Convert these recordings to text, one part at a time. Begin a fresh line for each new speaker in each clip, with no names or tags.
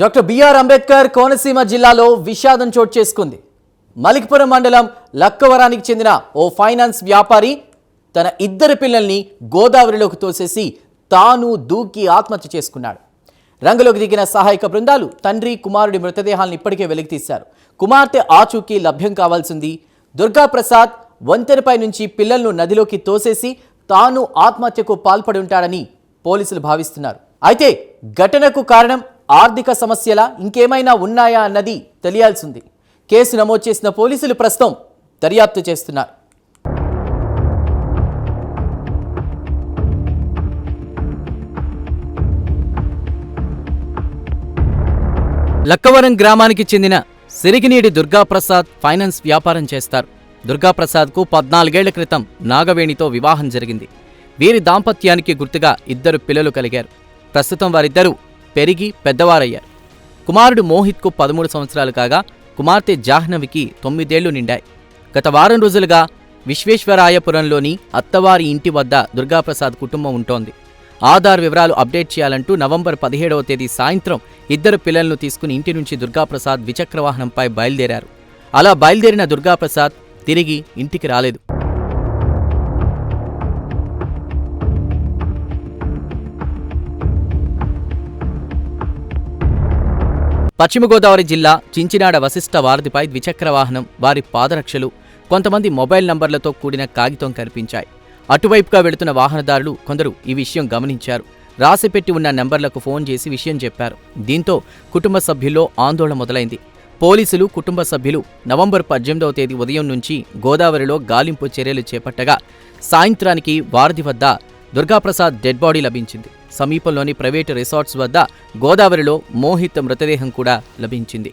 Doctor BR Ambedkar Konaseema జిల్లాలో విషాదం చోటు చేసుకుంది. మలికిపురం మండలం లక్కవరానికి చెందిన ఓ ఫైనాన్స్ వ్యాపారి తన ఇద్దరు పిల్లల్ని గోదావరిలోకి తోసేసి తాను దూకి ఆత్మహత్య చేసుకున్నాడు. రంగులోకి దిగిన సహాయక బృందాలు తండ్రి కుమారుడి మృతదేహాలను ఇప్పటికే వెలికితీశారు కుమార్తె ఆచూకీ లభ్యం కావాల్సింది. దుర్గాప్రసాద్ వంతెనపై నుంచి పిల్లలను నదిలోకి తోసేసి తాను ఆత్మహత్యకు పాల్పడి ఉంటాడని పోలీసులు భావిస్తున్నారు. అయితే ఘటనకు కారణం ఆర్థిక సమస్యల ఇంకేమైనా ఉన్నాయా అన్నది తెలియాల్సింది. కేసు నమోదు చేసిన పోలీసులు ప్రస్తుతం దర్యాప్తు చేస్తున్నారు. లక్కవరం గ్రామానికి చెందిన సిరిగినీడి దుర్గాప్రసాద్ ఫైనాన్స్ వ్యాపారం చేస్తారు. దుర్గాప్రసాద్కు పద్నాలుగేళ్ళ క్రితం నాగవేణితో వివాహం జరిగింది. వీరి దాంపత్యానికి గుర్తుగా ఇద్దరు పిల్లలు కలిగారు. ప్రస్తుతం వారిద్దరూ పెరిగి పెద్దవారయ్యారు. కుమారుడు మోహిత్కు పదమూడు సంవత్సరాలు కాగా కుమార్తె జాహ్నవికి తొమ్మిదేళ్ళు నిండాయి. గత వారం రోజులుగా విశ్వేశ్వరాయపురంలోని అత్తవారి ఇంటి వద్ద దుర్గాప్రసాద్ కుటుంబం ఉంటోంది. ఆధార్ వివరాలు అప్డేట్ చేయాలంటూ నవంబర్ పదిహేడవ తేదీ సాయంత్రం ఇద్దరు పిల్లలను తీసుకుని ఇంటి నుంచి దుర్గాప్రసాద్ ద్విచక్ర వాహనంపై బయలుదేరారు. అలా బయలుదేరిన దుర్గాప్రసాద్ తిరిగి ఇంటికి రాలేదు. పశ్చిమ గోదావరి జిల్లా చించినాడ వశిష్ఠ వారధిపై ద్విచక్ర వాహనం వారి పాదరక్షలు కొంతమంది మొబైల్ నంబర్లతో కూడిన కాగితం కనిపించాయి. అటువైపుగా వెళుతున్న వాహనదారులు కొందరు ఈ విషయం గమనించారు. రాసిపెట్టి ఉన్న నెంబర్లకు ఫోన్ చేసి విషయం చెప్పారు. దీంతో కుటుంబ సభ్యుల్లో ఆందోళన మొదలైంది. పోలీసులు కుటుంబ సభ్యులు నవంబర్ పద్దెనిమిదవ తేదీ ఉదయం నుంచి గోదావరిలో గాలింపు చర్యలు చేపట్టగా సాయంత్రానికి వారధి వద్ద దుర్గాప్రసాద్ డెడ్ బాడీ లభించింది. సమీపంలోని ప్రైవేటు రిసార్ట్స్ వద్ద గోదావరిలో మోహిత్ మృతదేహం కూడా లభించింది.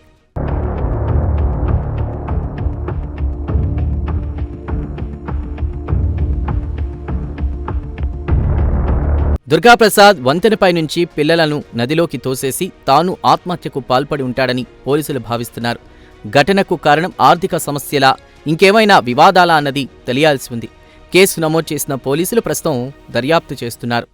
దుర్గాప్రసాద్ వంతెనపై నుంచి పిల్లలను నదిలోకి తోసేసి తాను ఆత్మహత్యకు పాల్పడి ఉంటాడని పోలీసులు భావిస్తున్నారు. ఘటనకు కారణం ఆర్థిక సమస్యలా ఇంకేమైనా వివాదాలా అన్నది తెలియాల్సి ఉంది. కేసు నమోదు చేసిన పోలీసులు ప్రస్తుతం దర్యాప్తు చేస్తున్నారు.